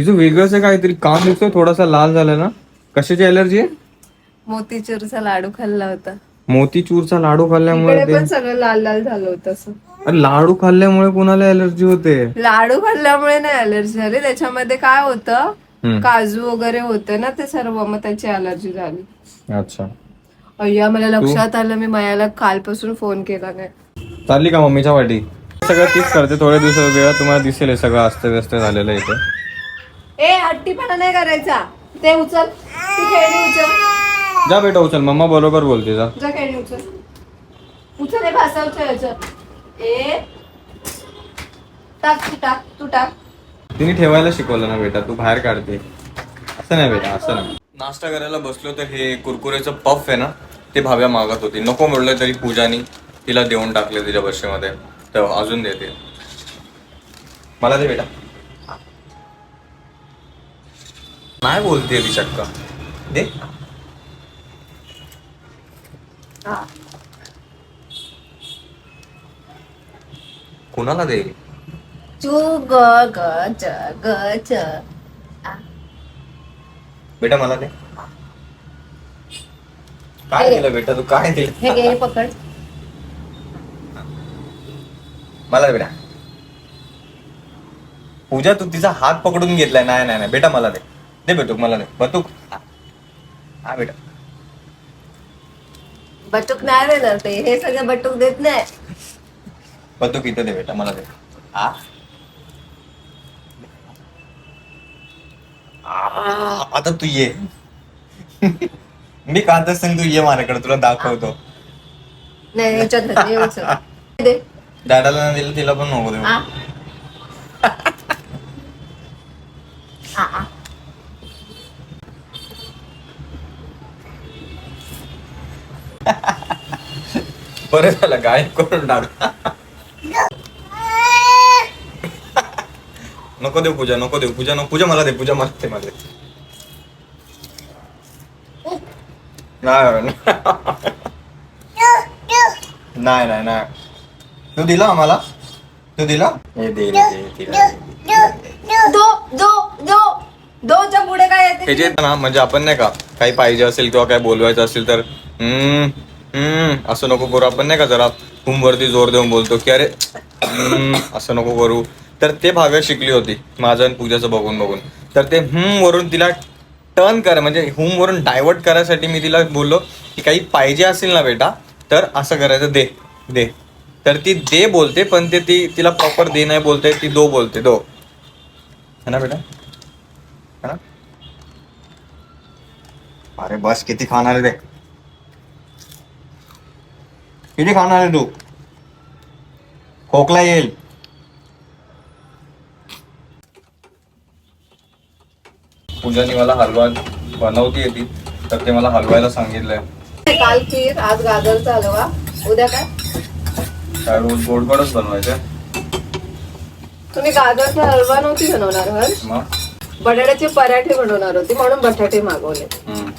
तिचं वेगळंच आहे काहीतरी. काम दिसतोय थोडासा लाल झाला ना. कशाची अलर्जी आहे? मोतीचूरचा लाडू खाल्ला होता. मोतीचूरचा लाडू खाल्ल्यामुळे इकडे ते पण सगळं लाल लाल झालं होतं असं. अरे लाडू खाल्ल्यामुळे कुणाला अलर्जी होते? लाडू खाल्ल्यामुळे नाही अलर्जी झाली. त्याच्यामध्ये काय होतं? हम्म. काजू वगैरे होते ना ते सर्व मग त्याची अलर्जी झाली. अच्छा. अय्या मला लक्षात आलं मी मयाला कालपासून फोन केला नाही. चालली का मम्मीच्या वाटी? सगळं तीच करते थोड्या दिवसात वेळा तुम्हाला दिसेल हे सगळं अस्तव्यस्त झालेलं आहे इथे. ए हट्टीपणा नाही करायचा. ते उचल. ती खेळणी उचल. जा बेटा उचल. मम्मा बरोबर बोलते जा. जा खेळणी उचल. उचल हे भासावच्या ह्याच्यात ए. टाक तू टाक तू टाक. तिने ठेवायला शिकवलं ना बेटा तू बाहेर काढते. असं नाही बेटा असं नाही. नाश्ता करायला बसलो तर हे कुरकुरेचं पफ आहे ना ते भाव्या मागत होती. नको म्हणलं तरी पूजानी तिला देऊन टाकले तिच्या बशीमध्ये तर अजून देते. मला दे बेटा. नाही बोलते ती चक्क. दे. हा. कुणाला दे? चू ग ग च ग च. बेटा मला दे. काय दिलं बेटा तू? काय दिलं? हे घे हे पकड. मला दे बेटा. पूजा तू तिचा हात पकडून घेतलाय. नाही नाही नाही. बेटा मला दे. दे बेटूक मला दे. बटूक. हा बेटा. बटूक नाही देणार ते. हे सगळं बटूक देत नाही. बटूक इथं दे बेटा मला दे. हा? आ, आता तू ये. मी कांत सांग तू ये माझ्याकडे तुला दाखवतो. नाही याच्यात नाही, हे उचल. दे. दादाला नाही दिलं तिला पण नको देऊ. बरं झालं गायब करून टाक. नको देऊ पूजा नको देऊ. पूजा नको पूजा मला दे पूजा मला दे मला दे. नाही नाही नाही तू दिला आम्हाला? तू दिला? हे दे रे, दे, तिला दे. दो दो दो. दोच्या पुढे काय येते हे ना म्हणजे आपण नाही का काही पाहिजे असेल किंवा काही बोलवायचं असेल तर हम्म हम्म असं नको करू. आपण नाही का जरा हुम वरती जोर देऊन बोलतो की अरे असं नको करू. तर ते भाव्या शिकली होती माझं आणि पूजाचं बघून बघून. तर ते हम्म वरून तिला टर्न करा म्हणजे हुम वरून डायव्हर्ट करायसाठी मी तिला बोललो की काही पाहिजे असेल ना बेटा तर असं करायचं दे दे. तर ती दे बोलते पण ते ती तिला प्रॉपर दे नाही बोलते ती दो बोलते दो. है ना बेटा? है ना? अरे बस किती खाणार आहे ते. किती खाणार आहे तू? खोकला येईल. पूजानी मला हलवा बनवती येते तर ते मला हलवायला सांगितलंय. काल खीर आज गाजरचा हलवा. उद्या काय? रोज बनवायचं? तुम्ही गाजरचा हलवा नव्हती बनवणार हर्ष? मग बटाट्याचे पराठे बनवणार होती म्हणून बटाटे मागवले. हम्म.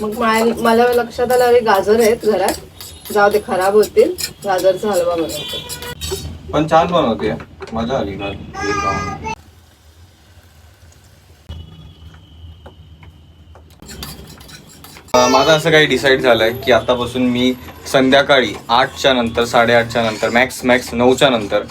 मग मला लक्षात आलं अरे गाजर आहेत घरात. जाऊ दे खराब होतील. गाजरचा हलवा बनवतो. पण छान बनवते. मजा आली ना. माझं असं काही डिसाईड झालंय की आतापासून मी संध्याकाळी आठच्या नंतर साडेआठच्या नंतर मॅक्स मॅक्स नऊच्या नंतर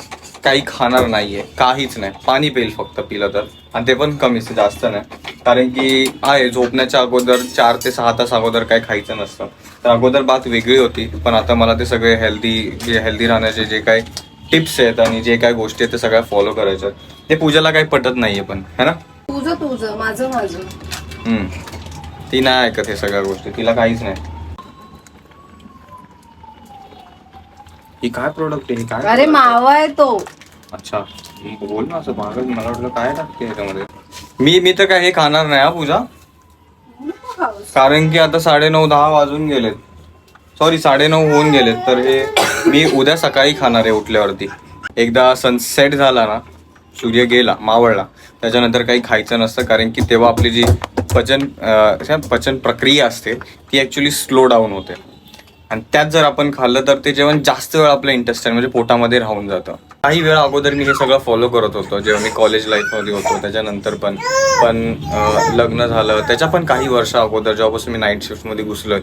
काही खाणार नाहीये काहीच नाही. पाणी पेल फक्त पिलं तर. आणि ते पण कमीच जास्त नाही. कारण की आहे झोपण्याच्या अगोदर चार ते सहा तास अगोदर काही खायचं नसतं. तर अगोदर बात वेगळी होती पण आता मला ते सगळे हेल्दी जे हेल्दी राहण्याचे जे काही टिप्स आहेत आणि जे काही गोष्टी आहेत ते सगळ्या फॉलो करायच्या ते पूजाला काही पटत नाहीये पण है ना? तुझं तुझं माझं माझं. हम्म. ती नाही ऐकत हे सगळ्या गोष्टी. तिला काहीच नाही. ही काय प्रोडक्ट आहे? ही काय अरे? मावा आहे तो. अच्छा. ही बोल ना असं मागं मला वाटलं काय टाकते ह्याच्यामध्ये मी मी तर काय हे खाणार नाही हा पूजा. कारण की आता साडे नऊ दहा वाजून गेलेत. सॉरी साडे नऊ होऊन गेलेत. तर हे मी उद्या सकाळी खाणार आहे उठल्यावरती. एकदा सनसेट झाला ना सूर्य गेला मावळला. त्याच्यानंतर काही खायचं नसतं कारण की तेव्हा आपली जी पचन अं, पचन प्रक्रिया असते ती ॲक्च्युली स्लो डाऊन होते. आणि त्यात जर आपण खाल्लं तर ते जेवण जास्त वेळ आपल्या इंटेस्टाईन म्हणजे पोटामध्ये राहून जातं. काही वेळा अगोदर मी हे सगळं फॉलो करत होतो. जेव्हा मी कॉलेज लाईफमध्ये होतो त्याच्यानंतर पण. पण लग्न झालं. त्याच्या पण काही वर्ष अगोदर जेव्हापासून मी नाईट शिफ्टमध्ये घुसलोय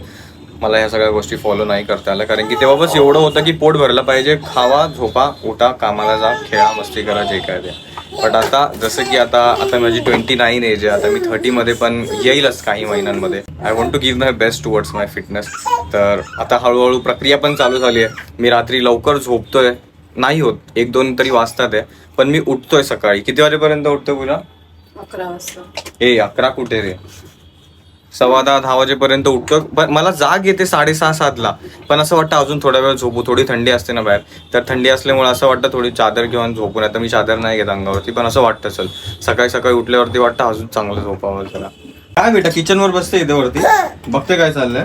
मला ह्या सगळ्या गोष्टी फॉलो नाही करता आल्या. कारण की तेव्हा बस एवढं होतं की पोट भरलं पाहिजे. खावा झोपा उठा कामाला जा खेळा मस्ती करा जे काय ते. बट आता जसं की आता आता माझी ट्वेंटी नाईन एज आहे. आता मी थर्टीमध्ये पण येईलच काही महिन्यांमध्ये. I want to give my best towards my fitness तर आता हळूहळू प्रक्रिया पण चालू झाली आहे. मी रात्री लवकर झोपतोय. नाही होत. एक दोन तरी वाजतात आहे. पण मी उठतोय सकाळी. किती वाजेपर्यंत उठतोय पूजा अकरा वाजता. ए अकरा कुठे रे? सव्वा दहा दहा वाजेपर्यंत उठतो पण मला जाग येते साडेसहा सातला. पण असं वाटतं अजून थोडा वेळ झोपू. थोडी थंडी असते ना बाहेर. तर थंडी असल्यामुळे असं वाटतं थोडी चादर घेऊन झोपून आता मी चादर नाही घेत अंगावरती पण असं वाटतं चल. सकाळी सकाळी उठल्यावरती वाटतं अजून चांगलं झोपावं जरा. काय बेटा किचनवर बसते इथे वरती बघते काय चाललंय.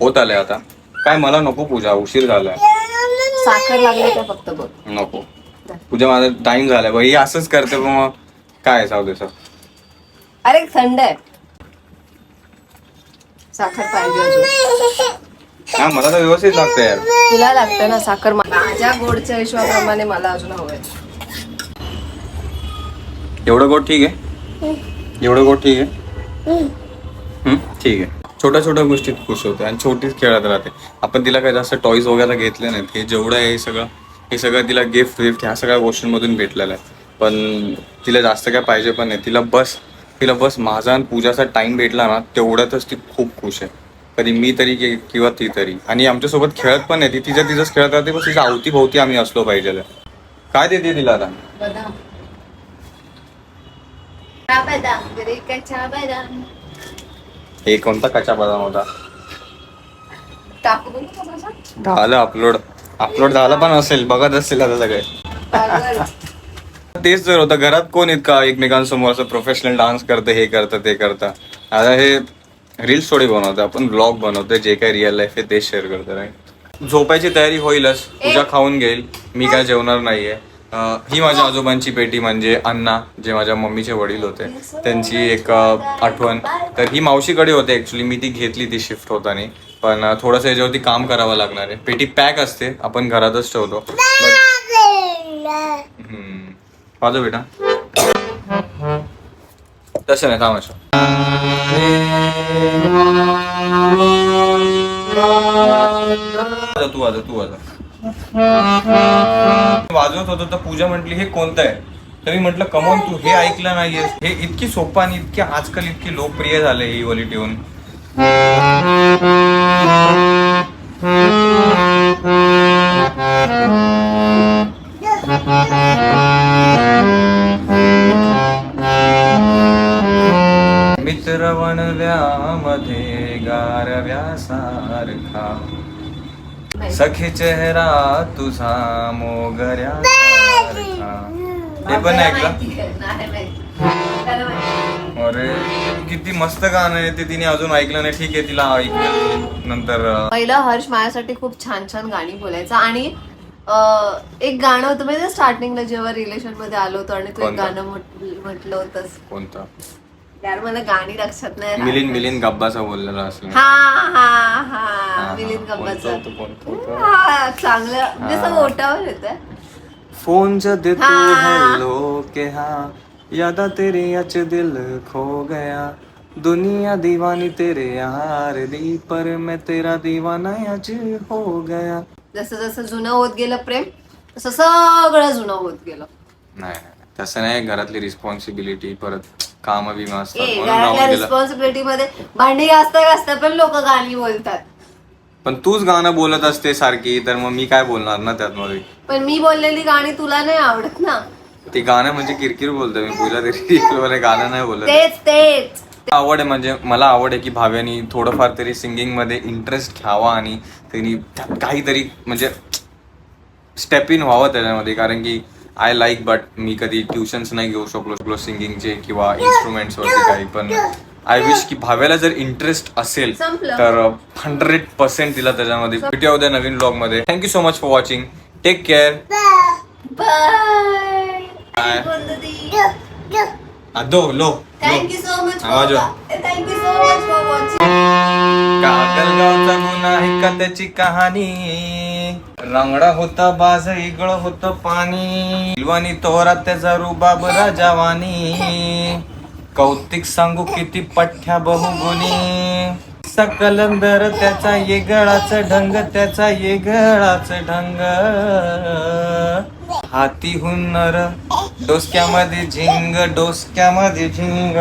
होत आलंय आता. काय मला नको पूजा उशीर झालाय. साखर लागली का फक्त बघ. नको. पूजा माझा टाइम झालाय बाई. असंच करते मग काय जाऊ दे सर अरे थंड आहे. साखर पाहिजे हा मला तर व्यवस्थित लागतं यार. तुला लागतं ना साखर? माझ्या गोडच्या हिशोबाप्रमाणे मला अजून हवंय. एवढं गोड ठीक आहे? एवढं गोड ठीक आहे? हम्म, ठीक आहे. छोट्या छोट्या गोष्टीत खुश होते आणि छोटीच खेळत राहते. आपण तिला काही जास्त टॉईज वगैरे घेतले नाहीत. हे जेवढं आहे हे सगळं हे सगळं तिला गिफ्ट विफ्ट ह्या सगळ्या गोष्टींमधून भेटलेलं आहे. पण तिला जास्त काय पाहिजे पण नाही. तिला बस तिला बस माझा आणि पूजाचा टाइम भेटला ना तेवढ्यातच ती खूप खुश आहे. कधी मी तरी किंवा ती तरी. आणि आमच्यासोबत खेळत पण नाही ती तिचं तिचंच खेळत राहते बस तिच्या अवती भोवती आम्ही असलो पाहिजे काय देते तिला आता? हे कोणता कच्चा बदाम होता? झालं अपलोड अपलोड झालं पण असेल बघत असतील आता सगळे. तेच जर होतं. घरात कोण इतका एकमेकांसमोर असं प्रोफेशनल डान्स करतं हे करतं ते करतं? आता हे रील स्टोरी बनवतं आपण ब्लॉग बनवतोय. जे काही रिअल लाईफ आहे तेच शेअर करतो राईट झोपायची तयारी होईलच. पूजा खाऊन घेईल. मी काय जेवणार नाहीये. ही माझ्या आजोबांची पेटी म्हणजे अण्णा जे माझ्या मम्मीचे वडील होते. त्यांची एक आठवण. तर ही मावशीकडे होते ऍक्च्युली मी ती घेतली ती शिफ्ट होताना. पण थोडंसं याच्यावरती काम करावं लागणार आहे. पेटी पॅक असते. आपण घरातच ठेवतो. वाजव बेटा. तसं नाही थांब तू वाजव तू वाजव. वाजवत होतो तर पूजा म्हटली हे कोणतं आहे? तर मी म्हटलं कमॉन तू हे ऐकलं नाहीये हे इतकी सोपं आणि इतकी आजकाल इतकी लोकप्रिय झाले ही वाली ट्यून मित्र वणव्यामध्ये गारव्यासारखा सखी चेहरा तुझा मोगऱ्या हे पण माहिती. अरे किती मस्त गाणं आहे ते तिने अजून ऐकलं नाही. ठीक आहे तिला ऐकलं नंतर पहिलं हर्ष माझ्यासाठी खूप छान छान गाणी बोलायचा आणि एक गाणं होतं माहिती स्टार्टिंगला जेव्हा रिलेशनमध्ये आलो होतो आणि तू एक? गाणं म्हट- म्हटलं होतंस कोणतं? यार मला गाणी लक्षात नाही. मिलिंद मिलिंद गब्बाचा बोललेला असेल हा हा हा, हा हा. मिलिंद होतं? हा चांगलं जसं हा. मोठावर येतं फोन जद तू हाँ। हेलो के हाँ यादा तेरे अच दिल खो गया दुनिया दीवानी तेरे यार दी पर मैं तेरा दीवाना आज हो गया जसं जसं जुनं होत गेलं प्रेम तसं सगळं जुनं होत गेलं नाही नाही, तसं नाही घरातली रिस्पॉन्सिबिलिटी परत काम बिमा असतात ए म्हणून घरातल्या राहून दिलं. रिस्पॉन्सिबिलिटी मध्ये भांडी घासता घासता पण लोक गाणी बोलतात. पण तूच गाणं बोलत असते सारखी तर मग मी काय बोलणार ना त्यात मध्ये? पण मी बोललेली गाणी तुला नाही आवडत ना. ते गाणं म्हणजे किरकिर बोलतोय मी पूजा तरी गाणं नाही बोलत. तेच तेच. आवड आहे म्हणजे मला आवड आहे की भाव्यानी थोडंफार तरी सिंगिंगमध्ये इंटरेस्ट घ्यावा आणि त्यांनी त्यात काहीतरी म्हणजे स्टेप इन व्हावं त्याच्यामध्ये कारण की आय लाईक बट मी कधी ट्युशन्स नाही घेऊ शकलो शकलो सिंगिंगचे किंवा इन्स्ट्रुमेंट्स वरती काही पण आय विश की भाव्याला जर इंटरेस्ट असेल. तर हंड्रेड पर्सेंट तिला त्याच्यामध्ये भेटूया उद्या नवीन ब्लॉगमध्ये thank you so much for watching take care. दो लो लो थँक्यू सो मच आवाज वा. Thank you so much for watching कागलगावचा गुन्हा आहे का त्याची कहाणी? रांगडा होता बाज इगळ होत पाणी. दिलवानी तोरा त्याचा रुबाब राजावानी. कौतिक सांगू किती पठ्या बहुगुणी. सकलंदर त्याचा येगळाच ढंग त्याचा येगळाच ढंग. हाती हुन्नर डोसक्यामध्ये झिंग डोसक्यामध्ये झिंग.